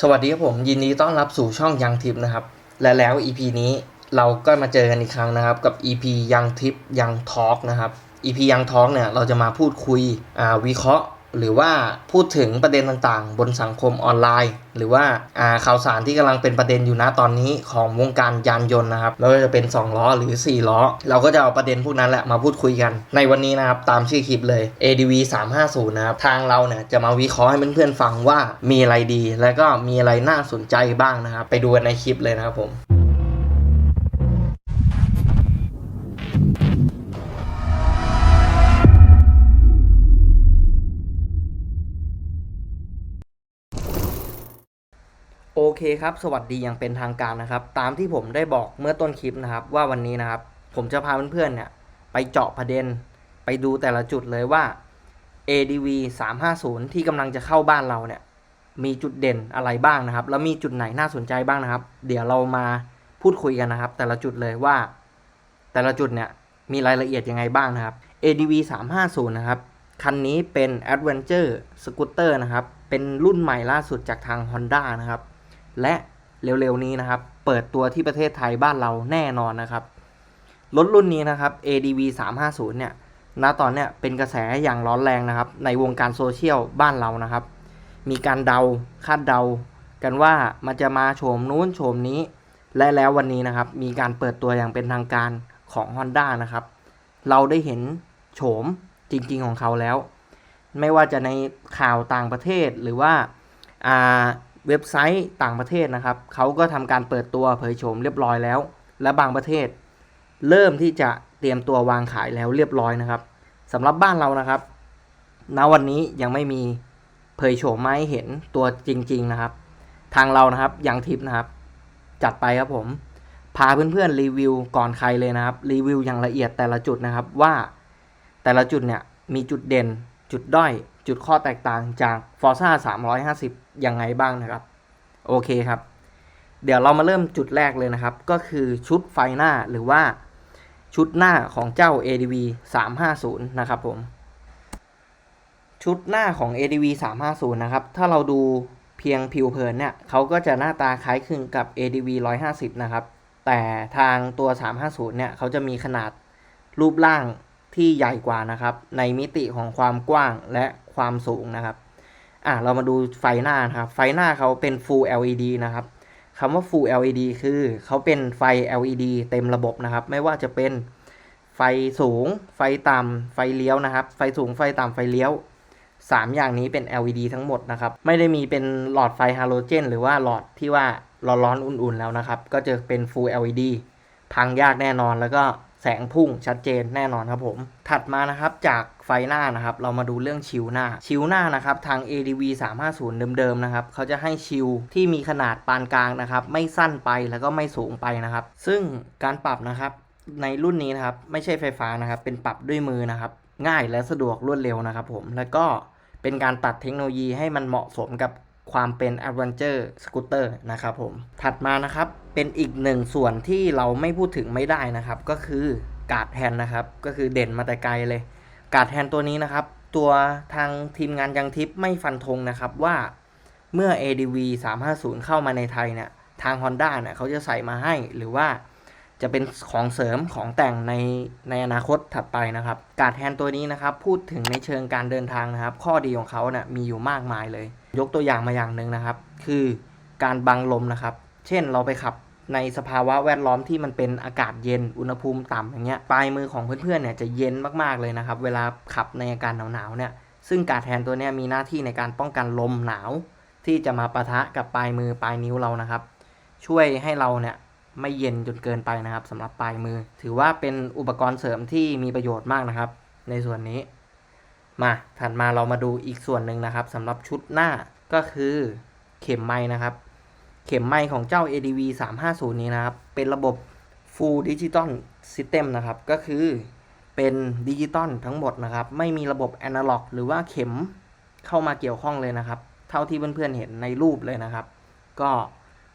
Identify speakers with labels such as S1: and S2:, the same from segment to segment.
S1: สวัสดีครับผมยินดีต้อนรับสู่ช่องยังทิปนะครับ และแล้ว EP นี้เราก็มาเจอกันอีกครั้งนะครับ กับ EP ยังทิปยังทอล์กนะครับ EP ยังทอล์กเนี่ยเราจะมาพูดคุยวิเคราะห์ หรือว่าพูดถึงประเด็นต่างๆ บนสังคมออนไลน์ หรือว่าข่าวสารที่กำลังเป็นประเด็นอยู่นะตอนนี้ของวงการยานยนต์นะครับไม่ว่าจะเป็น 2 ล้อหรือ 4 ล้อ เราก็จะเอาประเด็นพวกนั้นแหละมาพูดคุยกัน ในวันนี้นะครับตามชื่อคลิปเลย ADV 350นะครับทางเราเนี่ยจะมาวิเคราะห์ให้เพื่อนๆฟังว่ามีอะไรดี และก็มีอะไรน่าสนใจบ้างนะครับ ไปดูกันในคลิปเลยนะครับผม เคครับสวัสดีอย่างเป็นทางการนะครับ ตามที่ผมได้บอกเมื่อต้นคลิปนะครับ ว่าวันนี้นะครับ ผมจะพาเพื่อนๆเนี่ยไปเจาะประเด็น ไปดูแต่ละจุดเลยว่า ADV 350 ที่กำลังจะเข้าบ้านเราเนี่ยมีจุดเด่นอะไรบ้างนะครับ แล้วมีจุดไหนน่าสนใจบ้างนะครับ เดี๋ยวเรามาพูดคุยกันนะครับ แต่ละจุดเลยว่า แต่ละจุดเนี่ยมีรายละเอียดยังไงบ้างนะครับ ADV 350นะครับคันนี้เป็น Adventure Scooter นะครับ เป็นรุ่นใหม่ล่าสุดจากทาง Honda นะครับ และเร็วๆนี้นะครับ เปิดตัวที่ประเทศไทยบ้านเราแน่นอนนะครับ รถรุ่นนี้นะครับ ADV 350 เนี่ย ณ ตอนเนี้ยเป็นกระแสอย่างร้อนแรงนะครับ ในวงการโซเชียลบ้านเรานะครับ มีการเดาคาดเดา กันว่ามันจะมาโฉมนู้นโฉมนี้ และแล้ววันนี้นะครับ มีการเปิดตัวอย่างเป็นทางการของ Honda นะครับ เราได้เห็นโฉมจริง ๆ ของเขาแล้ว ไม่ว่าจะในข่าวต่างประเทศหรือว่าอ่า เว็บไซต์ต่างประเทศนะครับเขาก็ทำการเปิดตัวเผยโฉมเรียบร้อยแล้ว และบางประเทศ เริ่มที่จะเตรียมตัววางขายแล้วเรียบร้อยนะครับสำหรับบ้านเรานะครับ ณวันนี้ยังไม่มีเผยโฉมมาให้เห็นตัวจริง ๆนะครับ ทางเรานะครับยังทิปนะครับ จัดไปครับผม พาเพื่อนๆรีวิวก่อนใครเลยนะครับ รีวิวอย่างละเอียดแต่ละจุดนะครับว่าแต่ละจุดเนี่ยมีจุดเด่นจุดด้อย จุดข้อแตกต่างจาก Forza 350 ยังไงบ้างนะครับ โอเคครับ เดี๋ยวเรามาเริ่มจุดแรกเลยนะครับ ก็คือชุดไฟหน้าหรือว่าชุดหน้าของเจ้า ADV 350 นะครับผม ชุดหน้าของ ADV 350 นะครับ ถ้าเราดูเพียงผิวเผินเนี่ยเขาก็จะหน้าตาคล้ายคลึงกับ ADV 150 นะครับ แต่ทางตัว 350 เนี่ยเขาจะมีขนาดรูปร่างที่ใหญ่กว่านะครับ ในมิติของความกว้างและ ความสูงนะครับ อะเรามาดูไฟหน้านะครับ ไฟหน้าเขาเป็น Full LED นะครับคำว่า Full LED คือเขาเป็นไฟ LED เต็มระบบนะครับ ไม่ว่าจะเป็นไฟสูง ไฟต่ำ ไฟเลี้ยวนะครับ ไฟสูง ไฟต่ำ ไฟเลี้ยว 3 อย่างนี้เป็น LED ทั้งหมดนะครับ ไม่ได้มีเป็นหลอดไฟฮาโลเจนหรือว่าหลอดที่ว่าร้อนๆอุ่นๆแล้วนะครับ ก็จะเป็น Full LED พังยากแน่นอนแล้วก็ แสงพุ่งชัดเจนแน่นอนครับผม ถัดมานะครับจากไฟหน้านะครับ เรามาดูเรื่องชิวหน้า ชิวหน้านะครับทาง ADV 350 เดิมๆนะครับเขาจะให้ชิวที่มีขนาดปานกลางนะครับไม่สั้นไปแล้วก็ไม่สูงไปนะครับ ซึ่งการปรับนะครับในรุ่นนี้นะครับไม่ใช่ไฟฟ้านะครับ เป็นปรับด้วยมือนะครับ ง่ายและสะดวกรวดเร็วนะครับผมแล้วก็เป็นการตัดเทคโนโลยีให้มันเหมาะสมกับ ความเป็น Adventure Scooter นะครับผม ถัดมานะครับ เป็นอีกหนึ่งส่วนที่เราไม่พูดถึงไม่ได้นะครับ ก็คือการ์ดแฮนนะครับ ก็คือเด่นมาแต่ไกลเลย การ์ดแฮนตัวนี้นะครับ ตัวทางทีมงานยังทิปไม่ฟันธงนะครับว่าเมื่อ ADV 350 เข้ามาในไทยเนี่ยทาง Honda เนี่ยเขาจะใส่มาให้หรือว่าจะเป็นของเสริมของแต่งในในอนาคตถัดไปนะครับ การ์ดแฮนตัวนี้นะครับ พูดถึงในเชิงการเดินทางนะครับ ข้อดีของเขาเนี่ยมีอยู่มากมายเลย ยกตัวอย่างมาอย่างหนึ่งนะครับ คือการบังลมนะครับ เช่นเราไปขับในสภาวะแวดล้อมที่มันเป็นอากาศเย็นอุณหภูมิต่ำอย่างเงี้ยปลายมือของเพื่อนๆเนี่ยจะเย็นมากๆเลยนะครับ เวลาขับในอากาศหนาวๆเนี่ยซึ่งกาดแฮนตัวเนี้ยมีหน้าที่ในการป้องกันลมหนาว ที่จะมาปะทะกับปลายมือปลายนิ้วเรานะครับ ช่วยให้เราเนี่ยไม่เย็นจนเกินไปนะครับสำหรับปลายมือ ถือว่าเป็นอุปกรณ์เสริมที่มีประโยชน์มากนะครับ ในส่วนนี้ มาถัดมาเรามาดูอีกส่วนหนึ่งนะครับสำหรับชุดหน้าก็คือเข็มไม้นะครับ เข็มไม้ของเจ้า ADV 350 นี้นะครับ เป็นระบบ Full Digital System นะครับ ก็คือเป็นดิจิตอลทั้งหมดนะครับ ไม่มีระบบแอนะล็อกหรือว่าเข็มเข้ามาเกี่ยวข้องเลยนะครับ เท่าที่เพื่อนๆเห็นในรูปเลยนะครับ ก็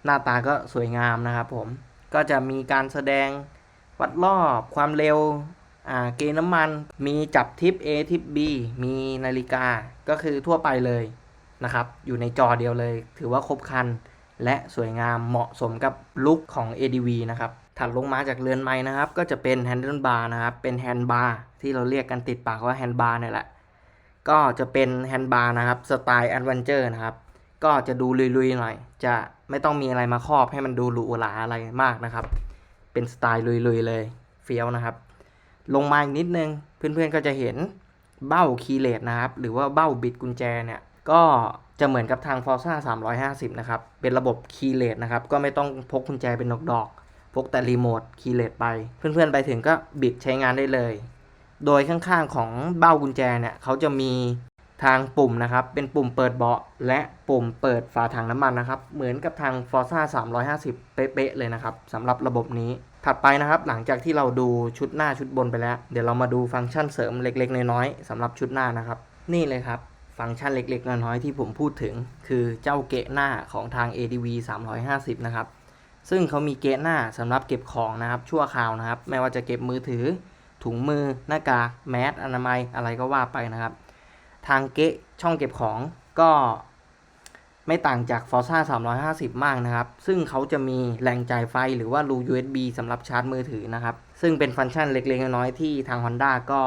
S1: หน้าตาก็สวยงามนะครับผมก็จะมีการแสดงวัดรอบความเร็ว เกณฑ์น้ำมันมีจับทิป A ทิป B มีนาฬิกาก็คือทั่วไปเลยนะครับ อยู่ในจอเดียวเลย ถือว่าครบคัน และสวยงามเหมาะสมกับลุคของ ADV นะครับ ถัดลงมาจากเรือนไม้นะครับ ก็จะเป็น Handle Bar นะครับ เป็น Hand Bar ที่เราเรียกกันติดปากว่า Hand Bar เนี่ยแหละ ก็จะเป็น Hand Bar นะครับสไตล์ Adventure นะครับ ก็จะดูลุยๆหน่อย จะไม่ต้องมีอะไรมาครอบให้มันดูหรูหราอะไรมากนะครับ เป็นสไตล์ลุยๆเลย เฟี้ยวนะครับ ลงมาอีกนิดนึง เพื่อนๆก็จะเห็นเบ้าคีย์เลสนะครับ หรือว่าเบ้าบิดกุญแจเนี่ย ก็จะเหมือนกับทาง Forza 350 นะครับ เป็นระบบคีย์เลสนะครับ ก็ไม่ต้องพกกุญแจเป็นดอกๆ พกแต่รีโมทคีย์เลสไป เพื่อนๆไปถึงก็บิดใช้งานได้เลย โดยข้างๆของเบ้ากุญแจเนี่ยเขาจะมีทางปุ่มนะครับ เป็นปุ่มเปิดเบาะ และปุ่มเปิดฝาถังน้ำมันนะครับ เหมือนกับทาง Forza 350 เป๊ะๆเลยนะครับสำหรับระบบนี้ ถัดไปนะครับหลังจากที่เราดูชุดหน้าชุดบนไปแล้ว เดี๋ยวเรามาดูฟังก์ชันเสริมเล็ก ๆ น้อยๆสำหรับชุดหน้านะครับ นี่เลยครับฟังก์ชันเล็ก ๆ น้อยๆที่ผมพูดถึง คือเจ้าเกะหน้าของทาง ADV 350 นะครับ ซึ่งเขามีเกะหน้าสำหรับเก็บของนะครับ ชั่วคราวนะครับ ไม่ว่าจะเก็บมือถือ ถุงมือ หน้ากากแมสอนามัยอะไรก็ว่าไปนะครับ ทางเกะช่องเก็บของก็ ไม่ต่างจาก Forza 350 มากนะครับ ซึ่งเขาจะมีแหล่งจ่ายไฟหรือว่ารู USB สำหรับชาร์จมือถือนะครับ ซึ่งเป็นฟังก์ชันเล็ก ๆ น้อยๆที่ทาง Honda ก็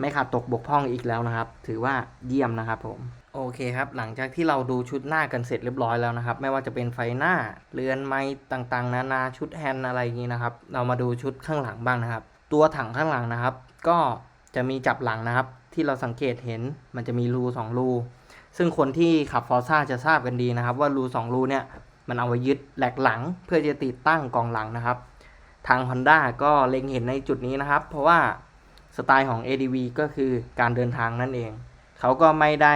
S1: ไม่ขาดตกบกพร่องอีกแล้วนะครับ ถือว่าเยี่ยมนะครับผม โอเคครับ หลังจากที่เราดูชุดหน้ากันเสร็จเรียบร้อยแล้วนะครับ ไม่ว่าจะเป็นไฟหน้า เรือนไม้ต่างๆ นานาชุดแฮนด์อะไรอย่างนี้นะครับ เรามาดูชุดข้างหลังบ้างนะครับ ตัวถังข้างหลังนะครับ ก็จะมีจับหลังนะครับ ที่เราสังเกตเห็นมันจะมีรูสองรู ซึ่งคนที่ขับฟอร์ซ่าจะทราบกันดีนะครับ ว่ารูสองรูเนี่ยมันเอาไว้ยึดแหลกหลัง เพื่อจะติดตั้งกล่องหลังนะครับ ทาง Honda ก็เล็งเห็นในจุดนี้นะครับ เพราะว่าสไตล์ของ ADV ก็คือการเดินทางนั่นเอง เขาก็ไม่ได้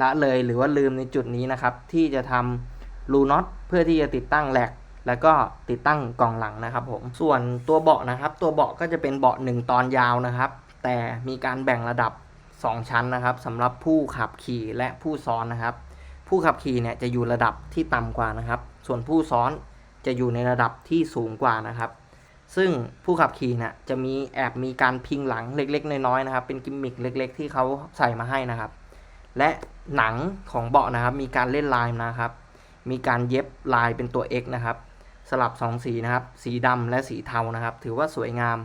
S1: ละเลยหรือว่าลืมในจุดนี้นะครับ ที่จะทำรูน็อตเพื่อที่จะติดตั้งแหลกแล้วก็ติดตั้งกล่องหลังนะครับผม ส่วนตัวเบาะนะครับ ตัวเบาะก็จะเป็นเบาะหนึ่งตอนยาวนะครับ แต่มีการแบ่งระดับ 2 ชั้นนะครับสำหรับผู้ขับขี่และผู้ซ้อนนะครับ ผู้ขับขี่เนี่ยจะอยู่ระดับที่ต่ำกว่านะครับ ส่วนผู้ซ้อนจะอยู่ในระดับที่สูงกว่านะครับ ซึ่งผู้ขับขี่เนี่ยจะมีแอบมีการพิงหลังเล็กๆ น้อยๆนะครับ เป็นกิมมิคเล็ก ๆ ที่เขาใส่มาให้นะครับ และหนังของเบาะนะครับมีการเล่นลายนะครับ มีการเย็บลายเป็นตัว X นะครับ สลับ 2 สีนะครับ สีดำและสีเทานะครับ ถือว่าสวยงาม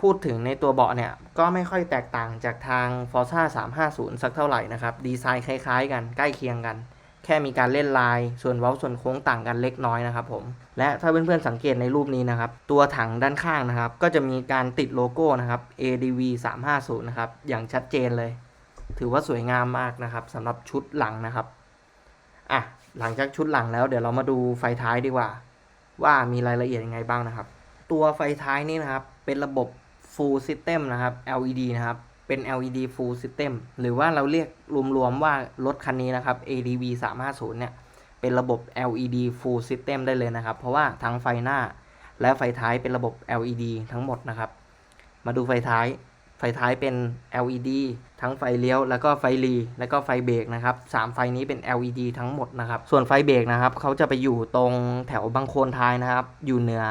S1: พูดถึงในตัวเบาะเนี่ย ก็ไม่ค่อยแตกต่างจากทาง Forza 350 สักเท่าไหร่นะครับ ดีไซน์คล้ายๆ กันใกล้เคียงกัน แค่มีการเล่นลาย ส่วนเว้าส่วนโค้งต่างกันเล็กน้อยนะครับผมและถ้าเพื่อนๆสังเกตในรูปนี้นะครับ ตัวถังด้านข้างนะครับ ก็จะมีการติดโลโก้นะครับ ADV 350นะครับอย่างชัดเจนเลย ถือว่าสวยงามมากนะครับสำหรับชุดหลังนะครับอะหลังจากชุดหลังแล้วเดี๋ยวเรามาดูไฟท้ายดีกว่า ว่ามีรายละเอียดยังไงบ้างนะครับ ตัวไฟท้ายนี่นะครับเป็นระบบ full system นะครับ LED นะครับ เป็น LED full system หรือว่าเราเรียกรวมๆว่ารถคันนี้นะครับ ADV 350เนี่ย เป็นระบบ LED full system ได้เลยนะครับ เพราะว่าทั้งไฟหน้าและไฟท้ายเป็นระบบ LED ทั้งหมดนะครับ มาดูไฟท้าย ไฟท้ายเป็น LED ทั้งไฟเลี้ยว แล้วก็ไฟรี แล้วก็ไฟเบรกนะครับสามไฟนี้เป็น LED ทั้งหมดนะครับ ส่วนไฟเบรกนะครับเขาจะไปอยู่ตรงแถวบังโคนท้ายนะครับ อยู่เหนือ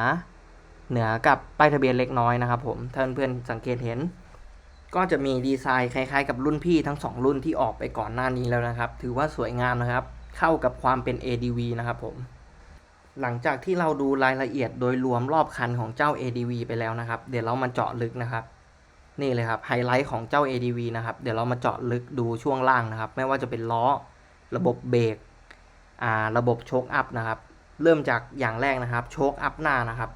S1: เหนือกับป้ายทะเบียนเล็กน้อยนะครับผมถ้าเพื่อนๆสังเกตเห็น ก็จะมีดีไซน์คล้ายๆ กับรุ่นพี่ทั้ง 2 รุ่นที่ออกไปก่อนหน้านี้แล้วนะครับ ถือว่าสวยงามนะครับ เข้ากับความเป็น ADV นะครับผมหลังจากที่เราดูรายละเอียดโดยรวมรอบคันของเจ้า ADV ไปแล้วนะครับ เดี๋ยวเรามาเจาะลึกนะครับ นี่เลยครับไฮไลท์ของเจ้า ADV นะครับ เดี๋ยวเรามาเจาะลึกดูช่วงล่างนะครับ ไม่ว่าจะเป็นล้อ ระบบเบรกอ่าระบบโชคอัพนะครับ เริ่มจากอย่างแรกนะครับ โชคอัพหน้านะครับ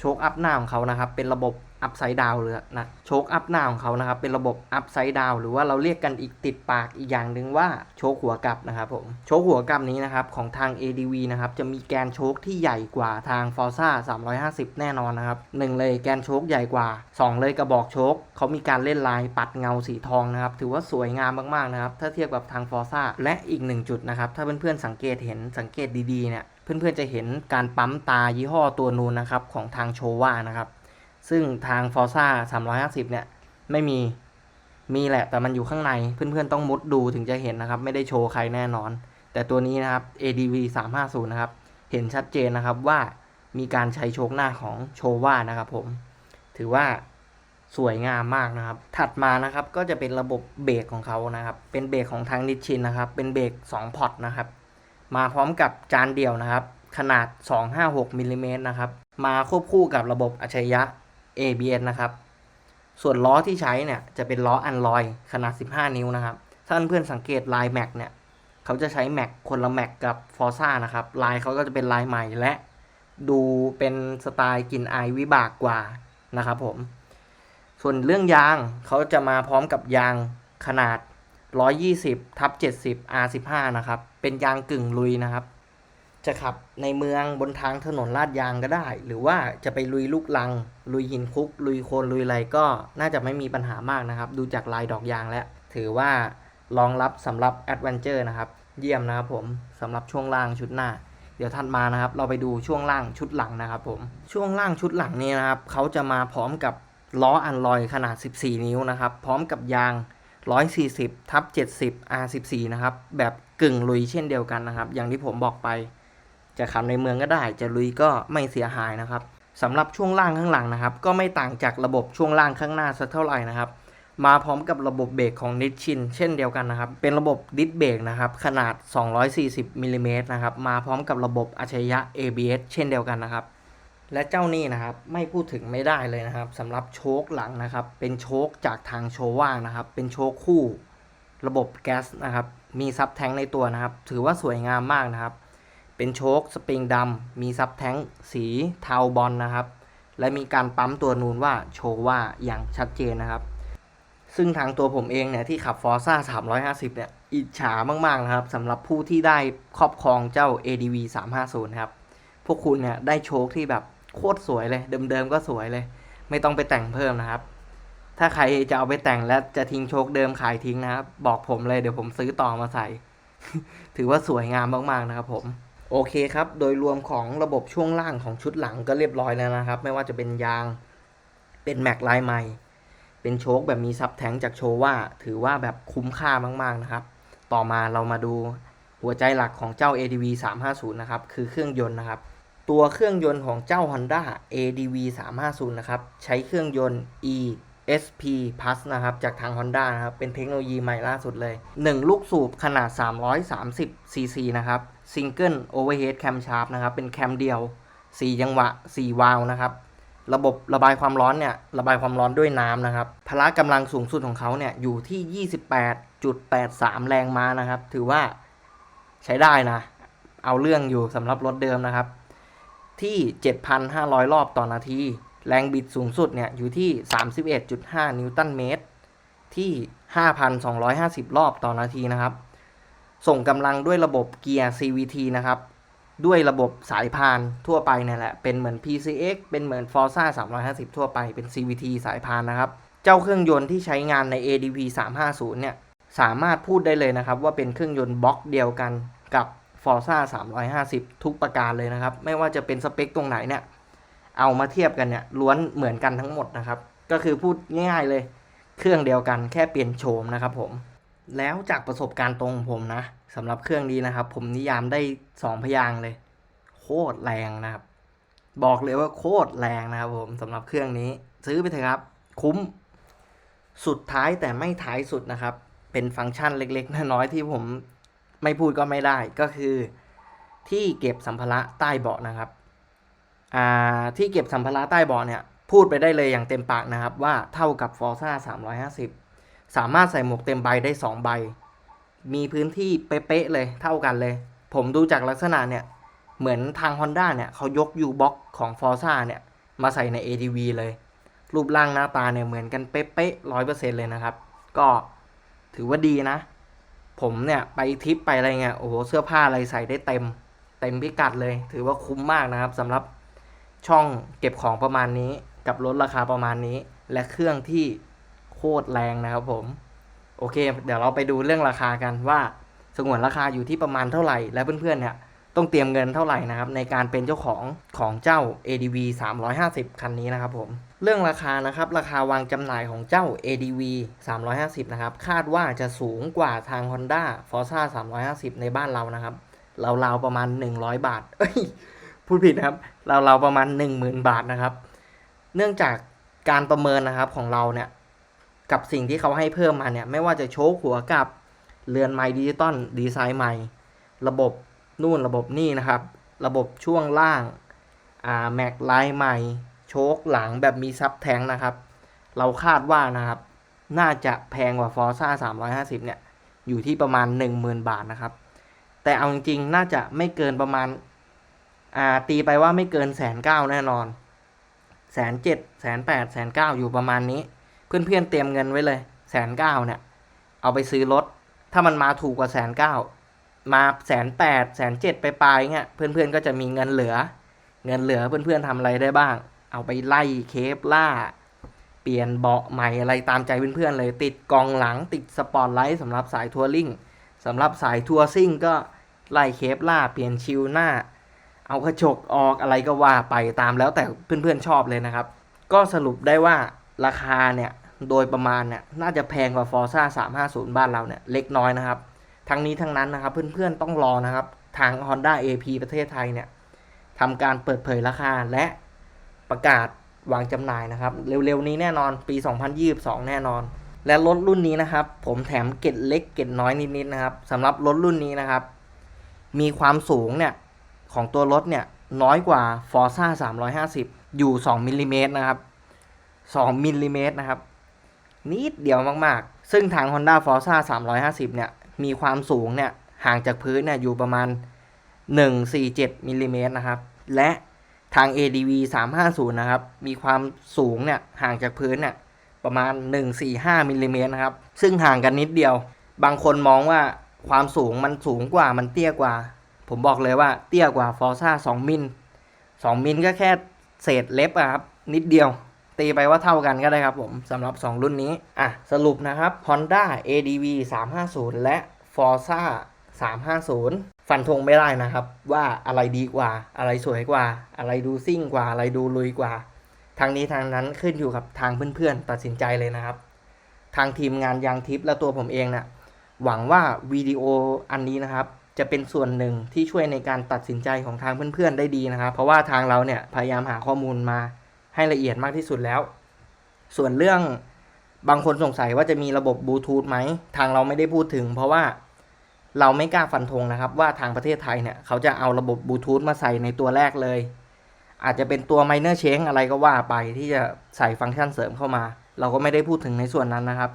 S1: โชคอัพหน้าของเขานะครับ เป็นระบบอัพไซด์ดาวเลยนะโชคอัพหน้าของเขานะครับ เป็นระบบอัพไซด์ดาวหรือว่าเราเรียกกันอีกติดปากอีกอย่างหนึ่งว่าโชคหัวกลับนะครับผมโชคหัวกลับนี้นะครับของทาง ADV นะครับจะมีแกนโชคที่ใหญ่กว่าทาง Forza 350 แน่นอนนะครับหนึ่งเลยแกนโชคใหญ่กว่า 2 เลยกระบอกโชคเขามีการเล่นลายปัดเงาสีทองนะครับถือว่าสวยงามมากๆนะครับถ้าเทียบกับทาง Forza และอีกหนึ่งจุดนะครับถ้าเพื่อนๆสังเกตเห็นสังเกตดีๆเนี่ย เพื่อนๆจะเห็นการปั๊มตายี่ห้อตัวนูนนะครับของทางโชว่านะครับ ซึ่งทาง Forza 350 เนี่ย ไม่มีมีแหละแต่มันอยู่ข้างในเพื่อนๆต้องมุดดูถึงจะเห็นนะครับ ไม่ได้โชว์ใครแน่นอน แต่ตัวนี้นะครับ ADV 350 นะครับ เห็นชัดเจนนะครับว่ามีการใช้โชคหน้าของโชว่านะครับผม ถือว่าสวยงามมากนะครับ ถัดมานะครับก็จะเป็นระบบเบรกของเขานะครับ เป็นเบรกของทางนิชชินนะครับ เป็นเบรก2พอร์ตนะครับ มาพร้อมกับจานเดี่ยวนะครับ ขนาด 256มิลลิเมตรนะครับ มาควบคู่กับระบบอัจฉริยะ ABS นะครับ ส่วนล้อที่ใช้เนี่ยจะเป็นล้ออันลอยขนาด 15 นิ้วนะครับ ถ้าเพื่อนสังเกตลายแม็กเนี่ยเขาจะใช้แม็กคนละแม็กกับฟอร์ซ่านะครับ ลายเขาก็จะเป็นลายใหม่และดูเป็นสไตล์กลิ่นอายวิบากกว่านะครับผม ส่วนเรื่องยางเขาจะมาพร้อมกับยางขนาด 120ทับ70 R15 นะครับ เป็นยางกึ่งลุยนะครับ จะขับในเมืองบนทางถนนลาดยางก็ได้ หรือว่าจะไปลุยลูกลัง ลุยหินคุก ลุยโคลนลุยอะไรก็น่าจะไม่มีปัญหามากนะครับ ดูจากลายดอกยางแล้ว ถือว่ารองรับสำหรับแอดเวนเจอร์นะครับ เยี่ยมนะครับผมสำหรับช่วงล่างชุดหน้า เดี๋ยวถัดมานะครับ เราไปดูช่วงล่างชุดหลังนะครับผม ช่วงล่างชุดหลังนี้นะครับเขาจะมาพร้อมกับล้ออันลอยขนาด 14 นิ้วนะครับ พร้อมกับยาง 140ทับ70 R14 นะครับ แบบกึ่งลุยเช่นเดียวกันนะครับ อย่างที่ผมบอกไป จะขับในเมืองก็ได้ จะลุยก็ไม่เสียหายนะครับสำหรับช่วงล่างข้างหลังนะครับ ก็ไม่ต่างจากระบบช่วงล่างข้างหน้าสักเท่าไหร่นะครับ มาพร้อมกับระบบเบรกของนิชชินเช่นเดียวกันนะครับ เป็นระบบดิสเบรกนะครับ ขนาด 240มิลลิเมตรนะครับ มาพร้อมกับระบบอัจฉริยะ ABS เช่นเดียวกันนะครับ และเจ้านี่นะครับไม่พูดถึงไม่ได้เลยนะครับสำหรับโชคหลังนะครับ เป็นโชคจากทางโชว่านะครับ เป็นโชคคู่ ระบบแก๊สนะครับ มีซับแทงในตัวนะครับ ถือว่าสวยงามมากนะครับ เป็นโชคสปริงดำมีซับแทงสีเทาบอลนะครับ และมีการปั๊มตัวนูนว่าโชว่าอย่างชัดเจนนะครับ ซึ่งทางตัวผมเองเนี่ยที่ขับ Forza 350 เนี่ยอิจฉามากๆนะครับสำหรับผู้ที่ได้ครอบครองเจ้า ADV 350นะครับ พวกคุณเนี่ยได้โชคที่แบบ โคตรสวยเลย เดิมๆก็สวยเลย ไม่ต้องไปแต่งเพิ่มนะครับ ถ้าใครจะเอาไปแต่งและจะทิ้งโชคเดิมขายทิ้งนะครับ บอกผมเลยเดี๋ยวผมซื้อต่อมาใส่ ถือว่าสวยงามมากๆนะครับผมโอเคครับ โดยรวมของระบบช่วงล่างของชุดหลังก็เรียบร้อยแล้วนะครับ ไม่ว่าจะเป็นยาง เป็นแม็กลายใหม่ เป็นโชคแบบมีซับแทงจากโชว่า ถือว่าแบบคุ้มค่ามากๆนะครับ ต่อมาเรามาดูหัวใจหลักของเจ้า ADV 350 นะครับ คือเครื่องยนต์นะครับ ตัวเครื่องยนต์ของเจ้า Honda ADV 350 นะครับ ใช้เครื่องยนต์ ESP Plus นะครับ จากทาง Honda นะครับ เป็นเทคโนโลยีใหม่ล่าสุดเลย 1 ลูกสูบขนาด 330 cc นะครับ Single Overhead Camshaft นะครับ เป็นแคมเดียว 4 จังหวะ 4 วาล์วนะครับ ระบบระบายความร้อนเนี่ย ระบายความร้อนด้วยน้ำนะครับ พละกำลังสูงสุดของเขาเนี่ย อยู่ที่ 28.83 แรงม้านะครับ ถือว่าใช้ได้นะ เอาเรื่องอยู่สำหรับรถเดิมนะครับ ที่ 7,500 รอบต่อนาที แรงบิดสูงสุดเนี่ยอยู่ที่ 31.5 นิวตันเมตร ที่ 5,250 รอบต่อนาทีนะครับ ส่งกำลังด้วยระบบเกียร์ CVT นะครับ ด้วยระบบสายพานทั่วไปเนี่ยแหละ เป็นเหมือน PCX เป็นเหมือน Forza 350 ทั่วไป เป็น CVT สายพานนะครับ เจ้าเครื่องยนต์ที่ใช้งานใน ADV 350เนี่ย สามารถพูดได้เลยนะครับว่าเป็นเครื่องยนต์บล็อกเดียวกันกับ Forza 350 ทุกประการเลยนะครับ ไม่ว่าจะเป็นสเปคตรงไหนเนี่ย เอามาเทียบกันเนี่ยล้วนเหมือนกันทั้งหมดนะครับ ก็คือพูดง่ายๆเลย เครื่องเดียวกันแค่เปลี่ยนโฉมนะครับผม แล้วจากประสบการณ์ตรงของผมนะสำหรับเครื่องนี้นะครับ ผมนิยามได้สองพยางเลย โคตรแรงนะครับ บอกเลยว่าโคตรแรงนะครับผมสำหรับเครื่องนี้ ซื้อไปเถอะครับ คุ้มสุดท้ายแต่ไม่ท้ายสุดนะครับ เป็นฟังก์ชันเล็กๆน้อยๆที่ผม ไม่พูดก็ไม่ได้ก็คือที่เก็บสัมภาระใต้เบาะนะครับอ่าที่เก็บสัมภาระใต้เบาะเนี่ยพูดไปได้เลยอย่างเต็มปากนะครับ ว่าเท่ากับ Forza 350 สามารถใส่หมวกเต็มใบได้ 2 ใบ มีพื้นที่เป๊ะๆเลยเท่ากันเลย ผมดูจากลักษณะเนี่ย เหมือนทาง Honda เนี่ยเขายก U-Box ของ Forza เนี่ย มาใส่ใน ADV เลย รูปร่างหน้าตาเนี่ยเหมือนกันเป๊ะๆร้อยเปอร์เซ็นเลยนะครับ ก็ถือว่าดีนะ ผมเนี่ยไปทริปไปอะไรเงี้ยโอ้โหเสื้อผ้าอะไรใส่ได้เต็ม เต็มพิกัดเลย ถือว่าคุ้มมากนะครับสำหรับช่องเก็บของประมาณนี้ กับรถราคาประมาณนี้ และเครื่องที่โคตรแรงนะครับผม โอเค เดี๋ยวเราไปดูเรื่องราคากันว่าสงวนราคาอยู่ที่ประมาณเท่าไหร่ และเพื่อนๆเนี่ยต้องเตรียมเงินเท่าไหร่นะครับในการเป็นเจ้าของของเจ้า ADV 350 คันนี้นะครับผม เรื่องราคานะครับ ราคาวางจำหน่ายของเจ้า ADV 350 นะครับ คาดว่าจะสูงกว่าทาง Honda Forza 350 ในบ้านเรานะครับราวๆประมาณ 100 บาทเอ้ยพูดผิดนะครับราวๆประมาณ 10,000 บาทนะครับ เนื่องจากการประเมินนะครับของเราเนี่ย กับสิ่งที่เขาให้เพิ่มมาเนี่ย ไม่ว่าจะโชคหัวกับเรือนไม้ดิจิตอลดีไซน์ใหม่ ระบบนู่นระบบนี่นะครับ ระบบช่วงล่างอ่าแม็กไลน์ใหม่ โชคหลังแบบมีซับแทงนะครับ เราคาดว่านะครับ น่าจะแพงกว่าฟอร์ซ่า350 เนี่ย อยู่ที่ประมาณ 10,000 บาทนะครับ แต่เอาจริงๆ น่าจะไม่เกินประมาณอ่าตีไปว่าไม่เกินแสนเก้าแน่นอนแสนเจ็ดแสนแปดแสนเก้าอยู่ประมาณนี้ เพื่อนๆเตรียมเงินไว้เลยแสนเก้าเนี่ย เอาไปซื้อรถ ถ้ามันมาถูกกว่าแสนเก้ามาแสนแปดแสนเจ็ดไปปลายเงี้ยเพื่อนๆก็จะมีเงินเหลือ เงินเหลือเพื่อนๆทำอะไรได้บ้าง เอาไปไล่เคฟล่า เปลี่ยนเบาะใหม่อะไรตามใจเพื่อนๆเลย ติดกองหลังติดสปอตไลท์สำหรับสายทัวริงสำหรับสายทัวร์ซิ่งก็ไล่เคฟล่า เปลี่ยนชิลหน้า เอากระจกออกอะไรก็ว่าไปตามแล้วแต่เพื่อนๆชอบเลยนะครับ ก็สรุปได้ว่าราคาเนี่ยโดยประมาณเนี่ยน่าจะแพงกว่า Forza 350 บ้านเราเนี่ยเล็กน้อยนะครับ ทั้งนี้ทั้งนั้นนะครับเพื่อนๆต้องรอนะครับ ทาง Honda AP ประเทศไทยเนี่ยทำการเปิดเผยราคาและ ประกาศวางจำหน่ายนะครับ เร็วๆนี้แน่นอนปี 2022 แน่นอน และรถรุ่นนี้นะครับ ผมแถมเกร็ดเล็กเกร็ดน้อยนิดๆนะครับสำหรับรถรุ่นนี้นะครับ มีความสูงเนี่ย ของตัวรถเนี่ย น้อยกว่า Forza 350 อยู่ 2มิลลิเมตรนะครับ 2มิลลิเมตรนะครับ นิดเดียวมากๆ ซึ่งทาง Honda Forza 350 เนี่ย มีความสูงเนี่ย ห่างจากพื้นเนี่ยอยู่ประมาณ 147มิลลิเมตรนะครับ และ ทาง ADV 350 นะครับ มีความสูงเนี่ยห่างจากพื้นเนี่ยประมาณ 145มิลลิเมตรนะครับ ซึ่งห่างกันนิดเดียว บางคนมองว่าความสูงมันสูงกว่ามันเตี้ยกว่า ผมบอกเลยว่าเตี้ยกว่า Forza 2มิล2มิลก็แค่เศษเล็บอะครับ นิดเดียว ตีไปว่าเท่ากันก็ได้ครับผมสำหรับ 2 รุ่นนี้ อะ สรุปนะครับ Honda ADV 350 และ Forza 350 ฟันธงไม่ได้นะครับ ว่าอะไรดีกว่า อะไรสวยกว่า อะไรดูซิ่งกว่า อะไรดูลุยกว่า ทางนี้ทางนั้นขึ้นอยู่กับทางเพื่อนๆ ตัดสินใจเลยนะครับ ทางทีมงานยางทิปและตัวผมเองนะ่ยหวังว่าวิดีโออันนี้นะครับ จะเป็นส่วนหนึ่งที่ช่วยในการตัดสินใจของทางเพื่อนๆ ได้ดีนะครับ เพราะว่าทางเราเนี่ยพยายามหาข้อมูลมาให้ละเอียดมากที่สุดแล้ว ส่วนเรื่องบางคนสงสัยว่าจะมีระบบบลูทูธไหม ทางเราไม่ได้พูดถึง เพราะว่า เราไม่กล้าฟันธงนะครับ ว่าทางประเทศไทยเนี่ยเขาจะเอาระบบบลูทูธมาใส่ในตัวแรกเลย อาจจะเป็นตัว minor change อะไรก็ว่าไปที่จะใส่ฟังก์ชันเสริมเข้ามา เราก็ไม่ได้พูดถึงในส่วนนั้นนะครับ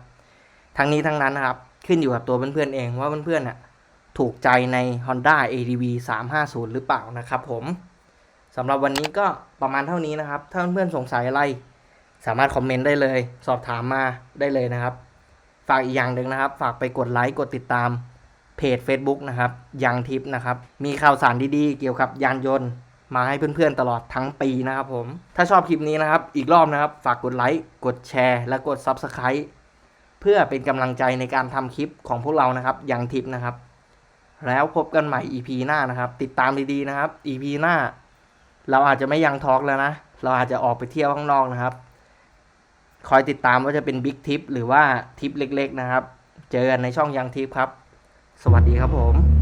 S1: ทั้งนี้ทั้งนั้นนะครับ ขึ้นอยู่กับตัวเพื่อนๆเองว่าเพื่อนๆน่ะถูกใจใน Honda ADV 350 หรือเปล่านะครับผมสำหรับวันนี้ก็ประมาณเท่านี้นะครับ ถ้าเพื่อนๆสงสัยอะไร สามารถคอมเมนต์ได้เลย สอบถามมาได้เลยนะครับ ฝากอีกอย่างหนึ่งนะครับ ฝากไปกดไลค์กดติดตาม เพจ Facebook นะครับยังทิปนะครับ มีข่าวสารดีๆ เกี่ยวกับยานยนต์ มาให้เพื่อนๆตลอดทั้งปีนะครับผม ถ้าชอบคลิปนี้นะครับ อีกรอบนะครับ ฝากกดไลค์ กดแชร์ และกด Subscribe เพื่อเป็นกำลังใจในการทำคลิปของพวกเรานะครับยังทิปนะครับ แล้วพบกันใหม่ EP หน้านะครับ ติดตามดีๆนะครับ EP หน้า เราอาจจะไม่ยังทอล์กแล้วนะ เราอาจจะออกไปเที่ยวข้างนอกนะครับ คอยติดตามว่าจะเป็นบิ๊กทิปหรือว่าทิปเล็ก ๆ นะครับ เจอกันในช่องยังทิปครับ สวัสดีครับผม